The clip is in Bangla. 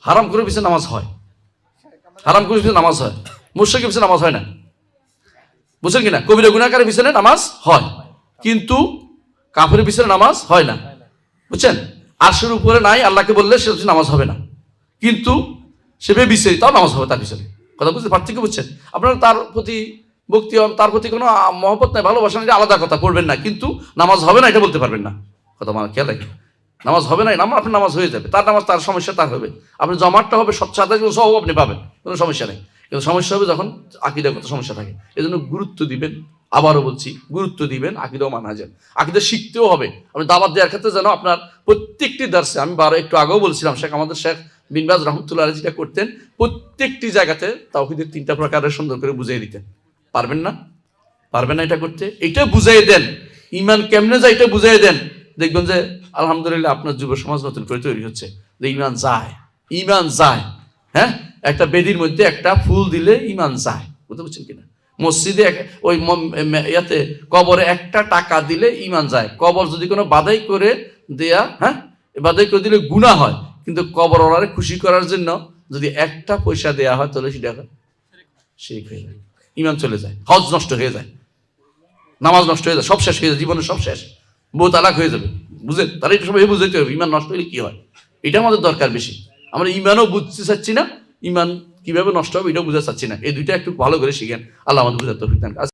হারাম করা পিছনে নামাজ হয়। হারাম করে পিছনে নামাজ হয়। মুর্শিকের পিছনে নামাজ হয় না। বুঝছেন কিনা কবিরা গুণাকারের পিছনে নামাজ হয়। কিন্তু কাফের পিছনে নামাজ হয় না। বুঝছেন? আরশের উপরে নাই, আল্লাহকে বললে সে নামাজ হবে না। কিন্তু সে বেবিচারি তাও নামাজ হবে তার পিছনে। কথা বুঝতে পার্থক্য বুঝছেন? আপনারা তার প্রতি ভক্তি তার প্রতি কোনো মহব্বত নাই, ভালোবাসা নেই আলাদা কথা পড়বেন না। কিন্তু নামাজ হবে না, এটা বলতে পারবেন না। কথা আমার খেয়াল রাখেন নামাজ হবে না নামাজ আপনার নামাজ হয়ে যাবে। তার নামাজ, তার সমস্যা তার হবে। আপনি জমাটটা হবে আদায় কিন্তু সব আপনি পাবেন, কোনো সমস্যা নেই। কিন্তু সমস্যা হবে যখন আকিদাগত সমস্যা থাকে। এই জন্য গুরুত্ব দিবেন। আবারও বলছি, গুরুত্ব দিবেন, আকিদাও মানা যায়। আকিদা শিখতেও হবে। আপনি দাবাত দেওয়ার ক্ষেত্রে যেন আপনার প্রত্যেকটি দার্সে, আমি বারো একটু আগেও বলছিলাম, শেখ আমাদের শেখ বিনবাজ রহমতুল্লাহ যেটা করতেন, প্রত্যেকটি জায়গাতে তাওহিদের তিনটা প্রকারের সুন্দর করে বুঝিয়ে দিতেন। পারবেন না? পারবেন না এটা করতে? এটা বুঝাই দেন। ইমান কেমনে যায় এটা বুঝাই দেন। দেখবেন যে, আলহামদুলিল্লাহ আপনার যুব সমাজ নতুন করে তৈরি হচ্ছে। যে ইমান যায় ইমান যায় হ্যাঁ? একটা বেদির মধ্যে একটা ফুল দিলে ইমান যায়। বুঝতে পারছেন কিনা? মসজিদে ওই ইয়াতে কবরে একটা টাকা দিলে ইমান যায়। কবর যদি কোনো বাধাই করে দেয়া হ্যাঁ? বাধাই করে দিলে গুণা হয়। কিন্তু কবর ওনারে খুশি করার জন্য যদি একটা পয়সা দেয়া হয়, তাহলে সেটা শেখ হয়ে যায় ইমান চলে যায়, হজ নষ্ট হয়ে যায়, নামাজ নষ্ট হয়ে যায়, সব শেষ হয়ে যায়, জীবনের সব শেষ, বহু তালাক হয়ে যাবে বুঝে তাহলে এটা সবাই বুঝতে হবে, ইমান নষ্ট হলে কি হয়? এটা আমাদের দরকার বেশি। আমরা ইমানও বুঝতে চাচ্ছি না, ইমান কীভাবে নষ্ট হবে এটাও বুঝতে চাচ্ছি না। এই দুইটা একটু ভালো করে শিখেন, আল্লাহ আমাদের বুঝাতে হবে